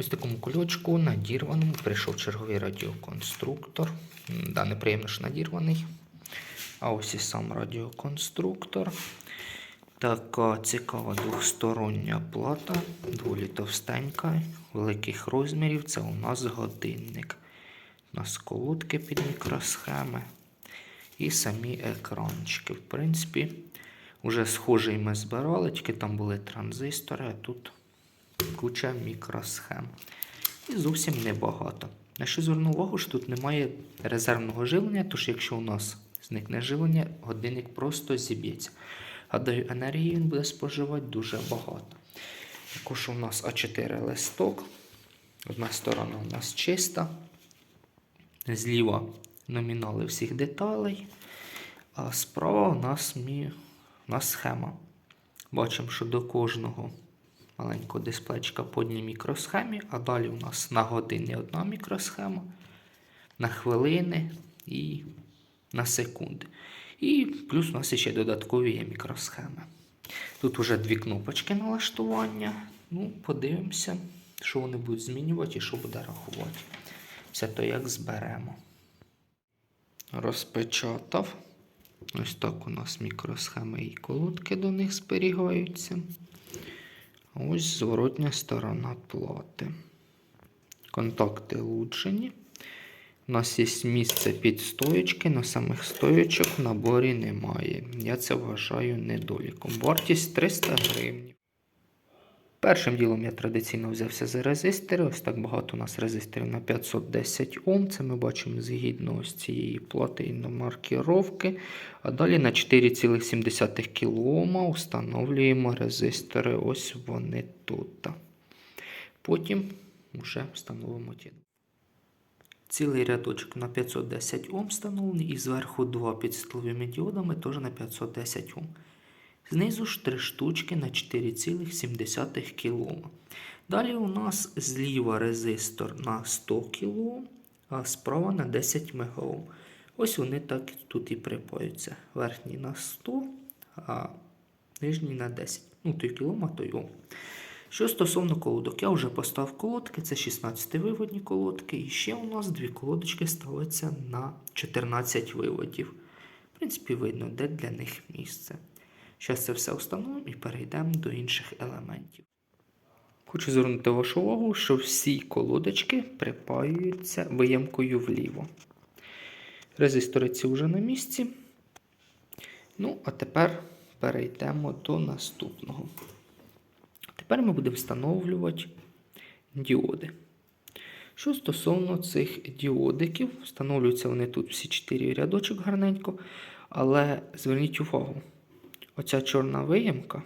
Ось такому кульочку надірваному прийшов черговий радіоконструктор. Да, неприємно, що надірваний. А ось і сам радіоконструктор. Така цікава двохстороння плата, доволі товстенька, великих розмірів. Це у нас годинник. У нас колодки під мікросхеми і самі екранчики. В принципі, вже схожий ми збирали, тільки там були транзистори, а тут куча мікросхем. І зовсім небагато. На що зверну увагу, що тут немає резервного живлення, тож якщо у нас зникне живлення, годинник просто зіб'ється. Гадаю, енергії він буде споживати дуже багато. Також у нас А4 листок. Одна сторона у нас чиста. Зліва номінали всіх деталей. А справа у нас, мі... у нас схема. Бачимо, що до кожного маленького дисплейчика по одній мікросхемі, а далі у нас на години одна мікросхема, на хвилини і на секунди. І плюс у нас ще додаткові є мікросхеми. Тут вже дві кнопочки налаштування. Ну, подивимося, що вони будуть змінювати і що буде рахувати. Все то як зберемо. Розпечатав. Ось так у нас мікросхеми і колодки до них зберігаються. Ось зворотня сторона плати. Контакти лучені. У нас є місце під стоєчки, але самих стоєчок в наборі немає. Я це вважаю недоліком. Вартість 300 гривень. Першим ділом я традиційно взявся за резистори. Ось так багато у нас резисторів на 510 Ом. Це ми бачимо згідно ось цієї і маркіровки. А далі на 4,7 кОм встановлюємо резистори. Ось вони тут. Потім вже встановимо ті. Цілий рядочок на 510 Ом встановлений і зверху два під світловими діодами теж на 510 Ом. Знизу ж три штучки на 4,7 кОм. Далі у нас зліва резистор на 100 кОм, а справа на 10 МОм. Ось вони так тут і припаються. Верхній на 100, а нижній на 10. Ну, той кілом, а той Ом. Що стосовно колодок, я вже поставив колодки, це 16 виводні колодки. І ще у нас дві колодочки ставляться на 14 виводів. В принципі, видно, де для них місце. Зараз це все встановимо і перейдемо до інших елементів. Хочу звернути вашу увагу, що всі колодочки припаюються виямкою вліво. Резистори ці вже на місці. Ну, а тепер перейдемо до наступного. Тепер ми будемо встановлювати діоди. Що стосовно цих діодиків, встановлюються вони тут всі 4 рядочок гарненько. Але зверніть увагу, оця чорна виємка,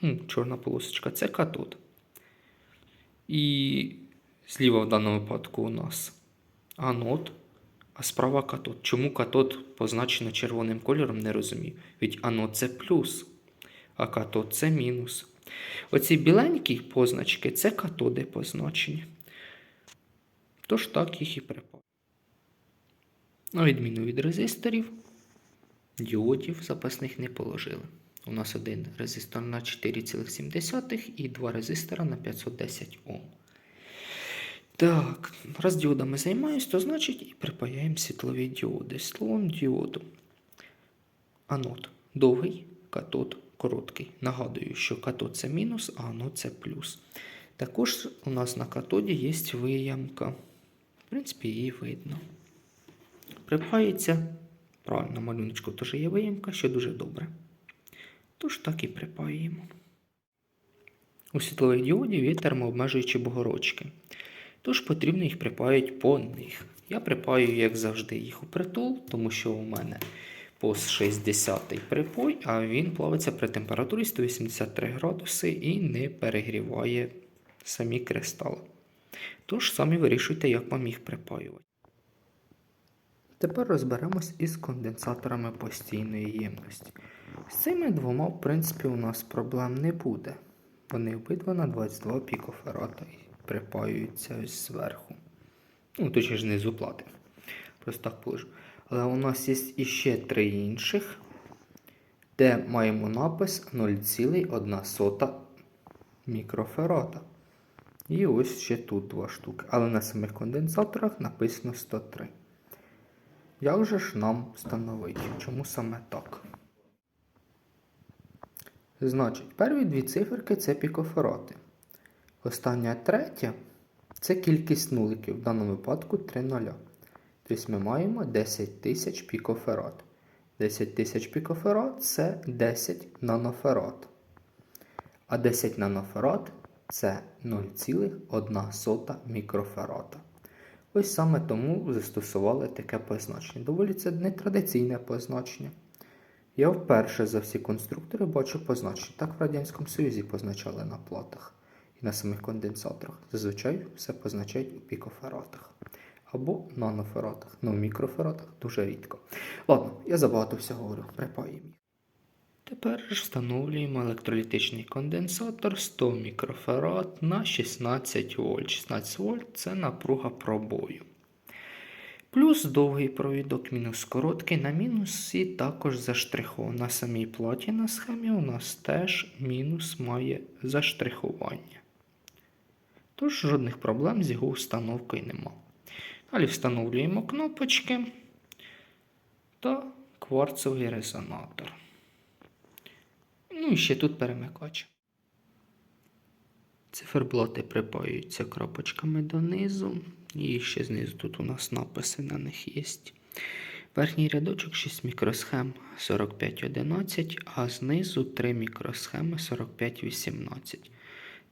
ну, чорна полосочка це катод. І зліва в даному випадку у нас анод, а справа катод. Чому катод позначено червоним кольором, не розумію. Ведь анод це плюс, а катод це мінус. Оці біленькі позначки це катоди позначені. Тож так їх і припав. На відміну від резисторів, діодів запасних не положили. У нас один резистор на 4,7 і два резистора на 510 Ом. Так, раз діодами займаюсь, то значить і припаяємо світлові діоди. Словом діоду. Анод довгий, катод короткий. Нагадую, що катод це мінус, а анод це плюс. Також у нас на катоді є виямка. В принципі, її видно. Припається. Правильно, на малюночку теж є виямка, що дуже добре. Тож так і припаюємо. У світлових діодів є термообмежуючі бугорочки. Тож потрібно їх припаяти по них. Я припаю, як завжди, їх у притул, тому що у мене POS 60 припой, а він плавиться при температурі 183 градуси і не перегріває самі кристали. Тож самі вирішуйте, як вам їх припаювати. Тепер розберемось із конденсаторами постійної ємності. З цими двома, в принципі, у нас проблем не буде. Вони обидва на 22 пікофарада і припаюються ось зверху. Ну, точніше, знизу плати. Просто так положу. Але у нас є іще три інших, де маємо напис 0,1 мікрофарада. І ось ще тут два штуки. Але на самих конденсаторах написано 103. Як же ж нам встановити? Чому саме так? Значить, перві дві циферки це пікофарати. Остання третя це кількість нуликів, в даному випадку 3 нуля. Тобто ми маємо 10 тисяч пікофарад. 10 тисяч пікофарад це 10 нанофарад. А 10 нанофарад це 0,1 мікрофарада. Ось саме тому застосували таке позначення. Доволі це нетрадиційне позначення. Я вперше за всі конструктори бачу позначення. Так в Радянському Союзі позначали на платах і на самих конденсаторах. Зазвичай все позначають у пікофаратах або нанофаратах. Ну, в мікрофаратах дуже рідко. Ладно, я забагато всього говорю. Припаємо. Тепер ж встановлюємо електролітичний конденсатор 100 мікрофарад на 16 вольт. 16 вольт це напруга пробою. Плюс довгий провідок, мінус короткий. На мінусі також заштриховано. На самій платі на схемі у нас теж мінус має заштрихування. Тож жодних проблем з його установкою нема. Далі встановлюємо кнопочки та кварцевий резонатор. Ну і ще тут перемикач. Циферблати припаюються крапочками донизу. І ще знизу тут у нас написи на них є. Верхній рядочок 6 мікросхем 4511, а знизу 3 мікросхеми 4518.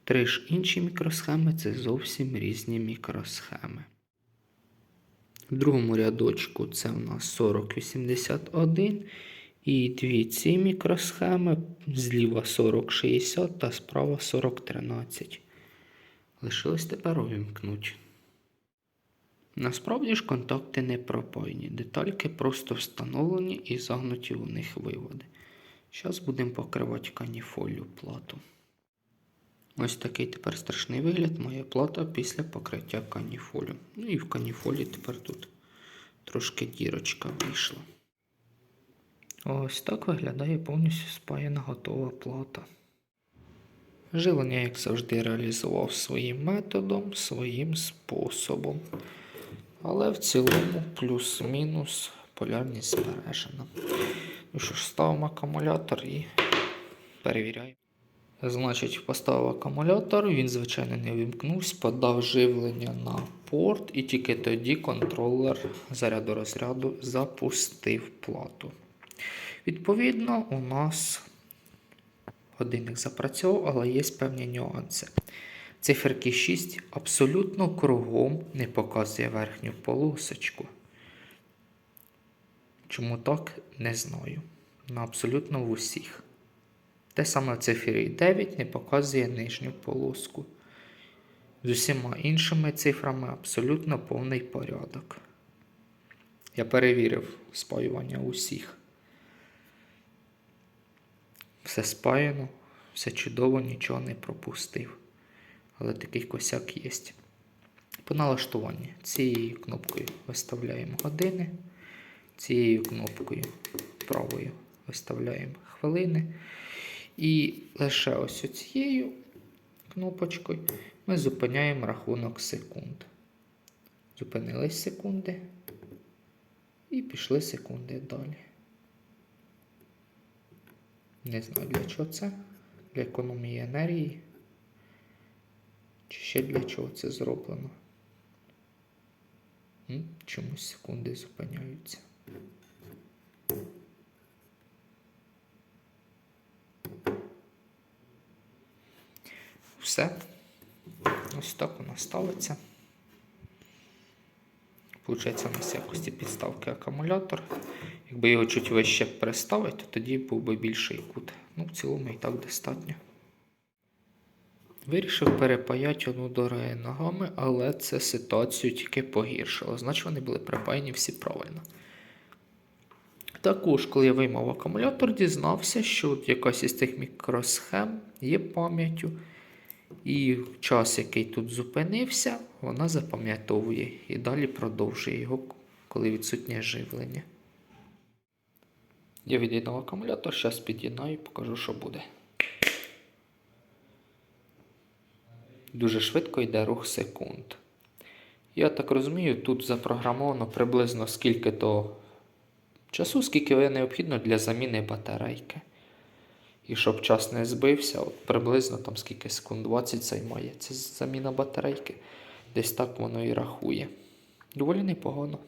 Три ж інші мікросхеми це зовсім різні мікросхеми. В другому рядочку це у нас 4081. І дві ці мікросхеми зліва 4060 та справа 4013. Лишилось тепер увімкнути. Насправді ж контакти не пропаяні. Детальки просто встановлені і загнуті у них виводи. Зараз будемо покривати каніфолію плату. Ось такий тепер страшний вигляд має плата після покриття каніфолю. Ну і в каніфолі тепер тут трошки дірочка вийшла. Ось так виглядає повністю спаяна готова плата. Живлення, як завжди, реалізував своїм методом, своїм способом. Але в цілому плюс-мінус полярність збережена. Ну що ж, ставимо акумулятор і перевіряємо. Значить, поставив акумулятор, він, звичайно, не вимкнувся, подав живлення на порт, і тільки тоді контролер заряду розряду запустив плату. Відповідно, у нас годинник запрацьовував, але є певні нюанси. Циферки 6 абсолютно кругом не показує верхню полосочку. Чому так, не знаю. Ну, абсолютно в усіх. Те саме в цифрі 9 не показує нижню полоску. З усіма іншими цифрами абсолютно повний порядок. Я перевірив спаювання усіх. Все спаяно, все чудово, нічого не пропустив. Але такий косяк є. По налаштуванню цією кнопкою виставляємо години, цією кнопкою правою виставляємо хвилини. І лише ось цією кнопочкою ми зупиняємо рахунок секунд. Зупинились секунди і пішли секунди далі. Не знаю для чого це. Для економії енергії. Чи ще для чого це зроблено? Чомусь секунди зупиняються. Все. Ось так воно ставиться. Получається, у нас якості підставки акумулятор. Якби його чуть вище переставити, то тоді був би більший кут. Ну, в цілому і так достатньо. Вирішив перепаяти одну дороги ногами, але це ситуацію тільки погіршило. Значить, вони були припаяні всі правильно. Також, коли я виймав акумулятор, дізнався, що якась із цих мікросхем є пам'яттю. І час, який тут зупинився, вона запам'ятовує і далі продовжує його, коли відсутнє живлення. Я від'єднав акумулятор, зараз під'єднаю і покажу, що буде. Дуже швидко йде рух секунд. Я так розумію, тут запрограмовано приблизно скільки то часу, скільки необхідно для заміни батарейки. І щоб час не збився, от приблизно там скільки секунд 20 займає. Це заміна батарейки. Десь так воно і рахує. Доволі непогано.